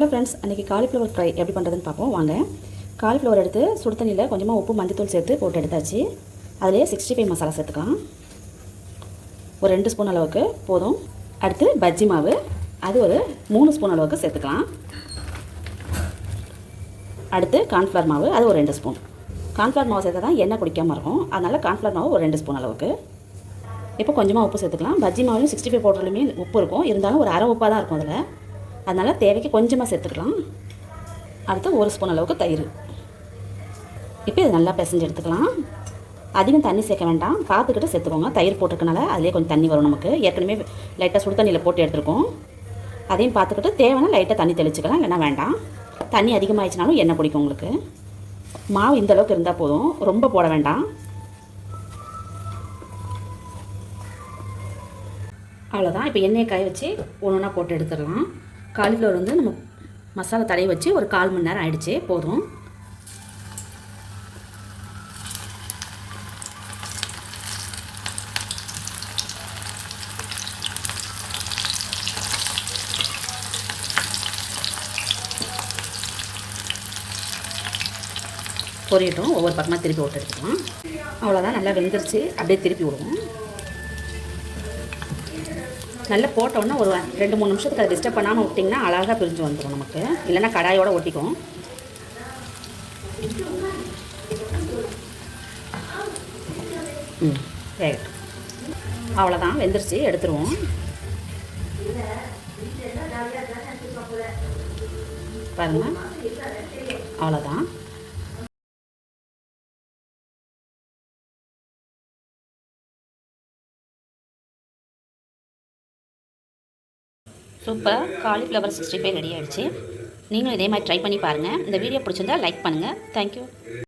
Hello friends அன்றைக்கி cauliflower fry எப்படி பண்ணுறதுன்னு பார்ப்போம். வாங்க. காலிஃப்ளவர் எடுத்து சுடு தண்ணியில் கொஞ்சமாக உப்பு மஞ்சத்தூள் சேர்த்து போட்டு எடுத்தாச்சு. அதிலே சிக்ஸ்டி ஃபைவ் மசாலா சேர்த்துக்கலாம். ஒரு ரெண்டு ஸ்பூன் அளவுக்கு போதும். அடுத்து பஜ்ஜி மாவு. அது ஒரு மூணு ஸ்பூன் அளவுக்கு சேர்த்துக்கலாம். அடுத்து கார்ன்ஃப்ளவர் மாவு அது ஒரு ரெண்டு ஸ்பூன். கார்ன்ஃப்ளவர் மாவு சேர்த்தா தான் எண்ணெய் குடிக்காமல் இருக்கும். அதனால் கார்ன்ஃப்ளவர் மாவு ஒரு ரெண்டு ஸ்பூன் அளவுக்கு. இப்போ கொஞ்சமாக உப்பு சேர்த்துக்கலாம். பஜ்ஜி மாவுலையும் சிக்ஸ்டி ஃபைவ் பவுடர்லையுமே உப்பு இருக்கும். இருந்தாலும் ஒரு அரை உப்பாக தான் இருக்கும் அதில். அதனால் தேவைக்கு கொஞ்சமாக சேர்த்துக்கலாம். அடுத்து ஒரு ஸ்பூன் அளவுக்கு தயிர். இப்போ இது நல்லா பிசைஞ்சு எடுத்துக்கலாம். அதிகம் தண்ணி சேர்க்க வேண்டாம். பார்த்துக்கிட்டு சேர்த்துக்கோங்க. தயிர் போட்டிருக்கனால அதிலே கொஞ்சம் தண்ணி வரும் நமக்கு. ஏற்கனவே லைட்டாக சுடு தண்ணியில் போட்டு எடுத்துருக்கோம். அதையும் பார்த்துக்கிட்டு தேவைன்னா லைட்டாக தண்ணி தெளிச்சுக்கலாம். இல்லைனா வேண்டாம். தண்ணி அதிகமாகிடுச்சினாலும் எண்ணெய் பிடிக்கும் உங்களுக்கு. மாவு இந்த அளவுக்கு இருந்தால் போதும். ரொம்ப போட வேண்டாம். அவ்வளோதான் இப்போ எண்ணெயை காய வச்சு ஒன்று ஒன்றா போட்டு எடுத்துடலாம். காலிஃப்ளவர் வந்து நம்ம மசாலா தடவி வச்சு ஒரு கால் மணி நேரம் ஆயிடுச்சு போதும். பொரியட்டும் ஒவ்வொரு பக்கமாக திருப்பி விட்டு எடுத்துக்கலாம். அவ்வளோதான் நல்லா வெந்துருச்சு. அப்படியே திருப்பி விடுவோம். நல்லா போட்டோன்னா ஒரு ரெண்டு மூணு நிமிஷத்துக்கு அதை டிஸ்டர்ப் பண்ணாமல் விட்டிங்கன்னா அழகாக பிரிஞ்சு வந்துடும் நமக்கு. இல்லைன்னா கடாயோடு ஒட்டிக்கும். ம் வேகட்டும் அவ்வளோதான் வெந்துருச்சு எடுத்துருவோம். பாருங்கள் அவ்வளோதான் super. Cauliflower sixty five ready ஆகிடுச்சு நீங்களும் இதே மாதிரி ட்ரை பண்ணி பாருங்கள் இந்த வீடியோ பிடிச்சிருந்தா லைக் பண்ணுங்கள் தேங்க்யூ